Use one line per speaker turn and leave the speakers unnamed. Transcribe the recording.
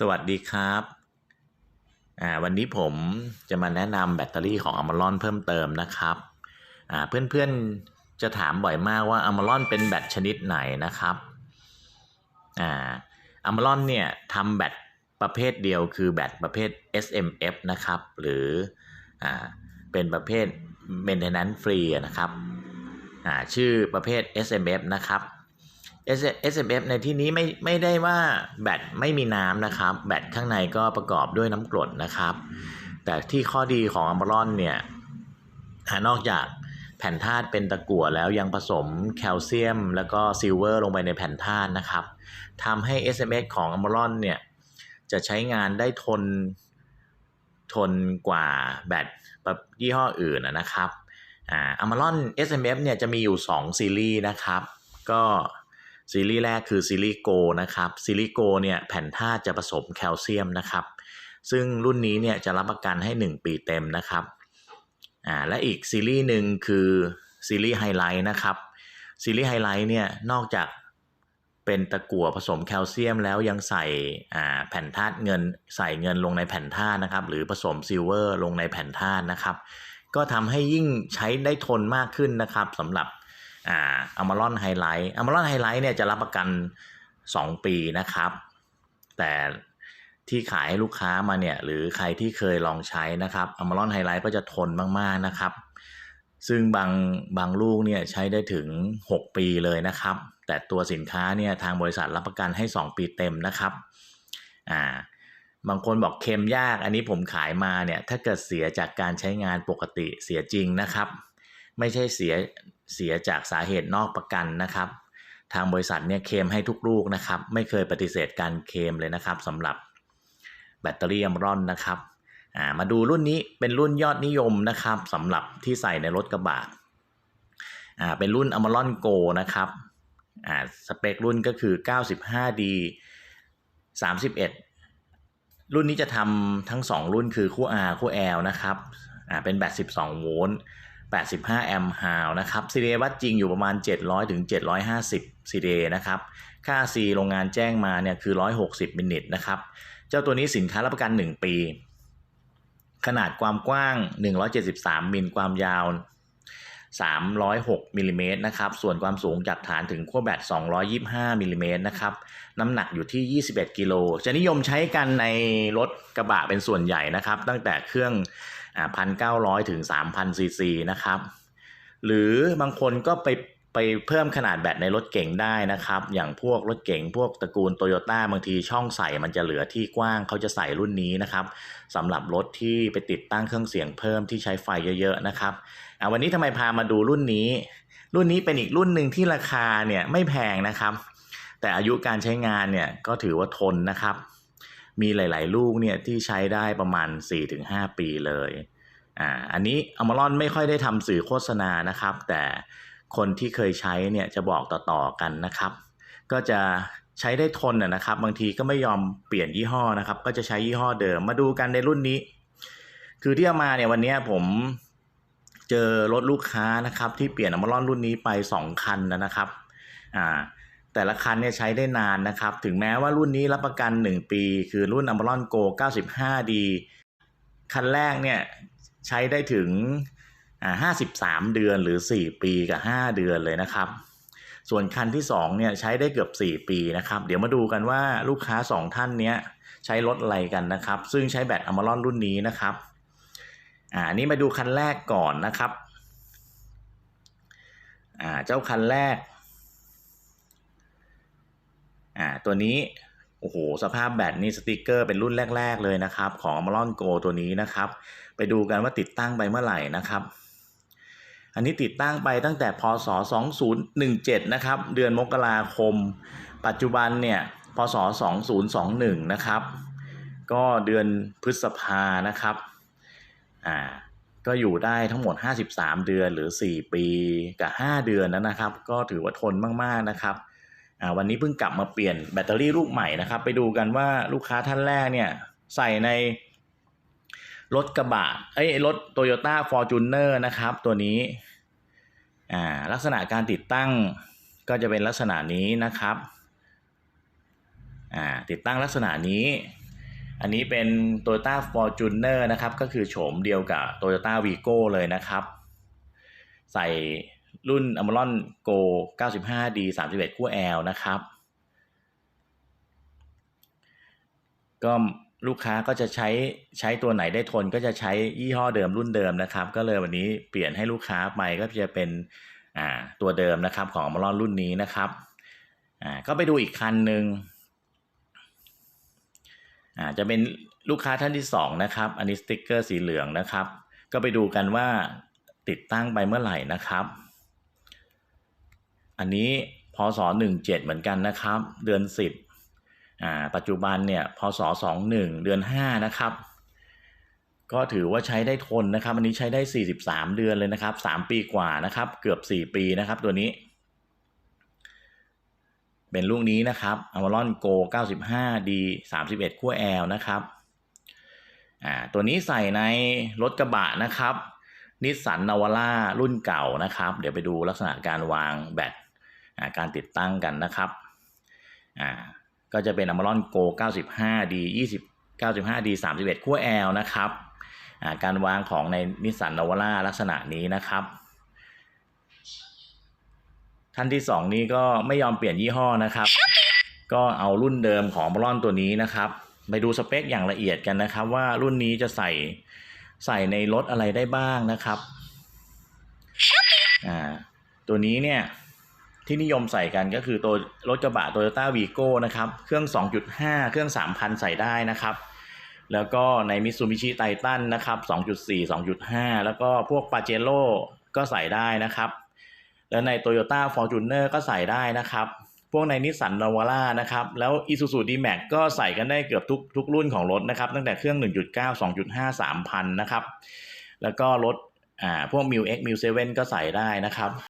สวัสดีครับอ่าวันนี้ผมจะมาแนะนำแบตเตอรี่ของ a m a r o n เพิ่มเติมนะครับอ่าเพื่อนๆจะถามบ่อยมากว่า a m a r o n เป็นแบตชนิดไหนนะครับอ่า a m a r o n เนี่ยทำแบตประเภทเดียวคือแบตประเภท SMF นะครับ หรืออ่าเป็นประเภท maintenance free นะครับอ่าชื่อประเภท SMF นะครับ SMF ในที่นี้ไม่ไม่ได้ว่าแบตไม่มีน้ำนะครับ แบตข้างในก็ประกอบด้วยน้ำกรดนะครับ แต่ที่ข้อดีของอัมบรอนเนี่ยนอกจากแผ่นธาตุเป็นตะกั่วแล้วยังผสมแคลเซียม แล้วก็ซิลเวอร์ลงไปในแผ่นธาตุนะครับทำให้ SMS ของอัมบรอนเนี่ยจะใช้งานได้ทนทนกว่าแบตยี่ห้ออื่นนะครับอัมบรอน SMF เนี่ยจะมีอยู่ 2 ซีรีส์นะครับ ก็ ซีรีส์แรกคือซีรีส์โกนะครับซีรีส์โกเนี่ยแผ่นธาตุจะผสมแคลเซียมนะครับซึ่งรุ่นนี้เนี่ยจะรับประกันให้ 1 ปีเต็มนะครับอ่าและอีกซีรีส์หนึ่งคือซีรีส์ไฮไลท์นะครับซีรีส์ไฮไลท์เนี่ยนอกจากเป็นตะกั่วผสมแคลเซียมแล้วยังใส่แผ่นธาตุเงิน ใส่เงินลงในแผ่นธาตุนะครับหรือผสมซิลเวอร์ลงในแผ่นธาตุนะครับ ก็ทำให้ยิ่งใช้ได้ทนมากขึ้นนะครับสำหรับ อ่าอัลมารอนไฮไลท์อัลมารอนไฮไลท์เนี่ยจะรับประกัน 2 ปีนะครับ แต่ที่ขายให้ลูกค้ามาเนี่ยหรือใครที่เคยลองใช้นะครับอัลมารอนไฮไลท์ก็จะทนมากๆนะครับ ซึ่งบางบางลูกเนี่ยใช้ได้ถึง 6 ปีเลยนะครับ แต่ตัวสินค้าเนี่ยทางบริษัทรับประกันให้ 2 ปีเต็มนะครับอ่าบางคนบอกเค็มยาก อันนี้ผมขายมาเนี่ยถ้าเกิดเสียจากการใช้งานปกติเสียจริงนะครับ ไม่ใช่เสีย เสียจากสาเหตุนอกประกันนะครับ ทางบริษัทเนี่ยเคมให้ทุกลูกนะครับ ไม่เคยปฏิเสธการเคมเลยนะครับสำหรับแบตเตอรี่อัมรอนนะครับมาดูรุ่นนี้เป็นรุ่นยอดนิยมนะครับสำหรับที่ใส่ในรถกระบะเป็นรุ่นอัมรอนโกนะครับสเปครุ่นก็คือ 95D 31 รุ่นนี้จะทำทั้ง 2 รุ่นคือคู่ R คู่ L นะครับเป็นแบต12 โวลต์ 85 แอมป์ฮาวนะครับ CDA วัดจริงอยู่ประมาณ 700ถึง750 CDA นะครับ ค่า C โรงงานแจ้งมาเนี่ยคือ 160 มิลลิตรนะครับ เจ้าตัวนี้สินค้ารับประกัน 1 ปี ขนาดความกว้าง 173 มิล ความยาว 306มิลลิเมตรนะครับ ส่วนความสูงจากฐานถึงขั้วแบต 225มิลลิเมตรนะครับ น้ำหนักอยู่ที่ 21 กิโล จะนิยมใช้กันในรถกระบะเป็นส่วนใหญ่นะครับ ตั้งแต่เครื่อง พันเก้าร้อยถึงสามพันซีซีนะครับ หรือบางคนก็ไปไปเพิ่มขนาดแบตในรถเก๋งได้นะครับ อย่างพวกรถเก๋งพวกตระกูลโตโยต้าบางทีช่องใส่มันจะเหลือที่กว้างเขาจะใส่รุ่นนี้นะครับสำหรับรถที่ไปติดตั้งเครื่องเสียงเพิ่มที่ใช้ไฟเยอะๆนะครับวันนี้ทำไมพามาดูรุ่นนี้ รุ่นนี้เป็นอีกรุ่นหนึ่งที่ราคาเนี่ยไม่แพงนะครับ แต่อายุการใช้งานเนี่ยก็ถือว่าทนนะครับ มีหลาย ๆ ลูกเนี่ยที่ใช้ได้ประมาณ 4-5 ปีเลยอ่าอันนี้อมารอนไม่ค่อยได้ทำสื่อโฆษณานะครับ แต่คนที่เคยใช้เนี่ยจะบอกต่อ ๆ กันนะครับ ก็จะใช้ได้ทนนะครับ บางทีก็ไม่ยอมเปลี่ยนยี่ห้อนะครับ ก็จะใช้ยี่ห้อเดิมมาดูกันในรุ่นนี้ คือที่เอามาเนี่ยวันนี้ผมเจอรถลูกค้านะครับ ที่เปลี่ยนอมารอนรุ่นนี้ไป 2 คันนะครับอ่า แต่ละคันเนี่ยใช้ได้นานนะครับ ถึงแม้ว่ารุ่นนี้รับประกัน 1 ปี คือรุ่น a m b r o n Go 95D คันแรกเนี่ยใช้ได้ถึง 53 เดือนหรือ 4 ปีกับ 5 เดือนเลยนะครับ ส่วนคันที่ 2 เนี่ยใช้ได้เกือบ 4 ปีนะครับ เดี๋ยวมาดูกันว่าลูกค้า 2 ท่านเนี้ยใช้รถอะไรกันนะครับ ซึ่งใช้แบตอมารอนรุ่นนี้นะครับอ่านี้มาดูคันแรกก่อนนะครับอ่าเจ้าคันแรก อ่าตัวนี้โอ้โหสภาพแบตนี่สติกเกอร์เป็นรุ่นแรก ๆ เลยนะครับ ของ a m a r o n Go ตัวนี้นะครับ ไปดูกันว่าติดตั้งไปเมื่อไหร่นะครับ อันนี้ติดตั้งไปตั้งแต่พศ 2017 นะครับ เดือนมกราคม ปัจจุบันเนี่ยพศ 2021 นะครับ ก็เดือนพฤษภานะครับอ่าก็อยู่ได้ทั้งหมด 53 เดือนหรือ 4 ปีกับ 5 เดือนแล้วนะครับ ก็ถือว่าทนมากๆนะครับ วันนี้เพิ่งกลับมาเปลี่ยนแบตเตอรี่ลูกใหม่นะครับ ไปดูกันว่าลูกค้าท่านแรกเนี่ยใส่ในรถกระบะเอ้ยรถ Toyota Fortuner นะครับ ตัวนี้อ่าลักษณะการติดตั้งก็จะเป็นลักษณะนี้นะครับอ่าติดตั้งลักษณะนี้ อันนี้เป็น Toyota Fortuner นะครับ ก็คือโฉมเดียวกับ Toyota Vigo เลยนะครับ ใส่ รุ่น a m a r o n Go 95D 31ขั้ว L นะครับ ก็ลูกค้าก็จะใช้ใช้ตัวไหนได้ทนก็จะใช้ยี่ห้อเดิมรุ่นเดิมนะครับ ก็เลยวันนี้เปลี่ยนให้ลูกค้าไปก็จะเป็นอ่าตัวเดิมนะครับของ a m a r o n รุ่นนี้นะครับอ่าก็ไปดูอีกคันหนึ่งอ่าจะเป็นลูกค้าท่านที่สองนะครับ อันนี้สติ๊กเกอร์สีเหลืองนะครับ ก็ไปดูกันว่าติดตั้งไปเมื่อไหร่นะครับ อันนี้พศ17 เหมือนกันนะครับ เดือน 10อ่าปัจจุบันเนี่ยพศ21 เดือน 5 นะครับ ก็ถือว่าใช้ได้ทนนะครับ อันนี้ใช้ได้ 43 เดือนเลยนะครับ 3 ปีกว่านะครับ เกือบ 4 ปีนะครับตัวนี้ เป็นลูกนี้นะครับ a m a r o n Go 95D 31ขั้ว L นะครับอ่าตัวนี้ใส่ในรถกระบะนะครับนิสสันนาวาร่ารุ่นเก่านะครับ เดี๋ยวไปดูลักษณะการวางแบต การติดตั้งกันนะครับก็จะเป็น a m a r o n Go 95D 20 95D 31 ขั้ว L นะครับการวางของในนิสสันนาวาร่าลักษณะนี้นะครับท่านที่สองนี้ก็ไม่ยอมเปลี่ยนยี่ห้อนะครับ ก็เอารุ่นเดิมของบอลอนตัวนี้นะครับ ไปดูสเปคอย่างละเอียดกันนะครับ ว่ารุ่นนี้จะใส่ใส่ในรถอะไรได้บ้างนะครับ อ่า ตัวนี้เนี่ย ที่นิยมใส่กันก็คือตัวรถกระบะ Toyota Vigo นะครับ เครื่อง 2.5 เครื่อง 3,000 ใส่ได้นะครับ แล้วก็ใน Mitsubishi Titan นะครับ 2.4 2.5 แล้วก็พวก Pajero ก็ใส่ได้นะครับ แล้วใน Toyota Fortuner ก็ใส่ได้นะครับ พวกใน Nissan Navara นะครับ แล้ว Isuzu D-Max ก็ใส่กันได้เกือบทุกทุกรุ่นของรถนะครับ ตั้งแต่เครื่อง 1.9 2.5 3,000 นะครับ แล้วก็รถอ่าพวก m i l X m i l 7ก็ใส่ได้นะครับ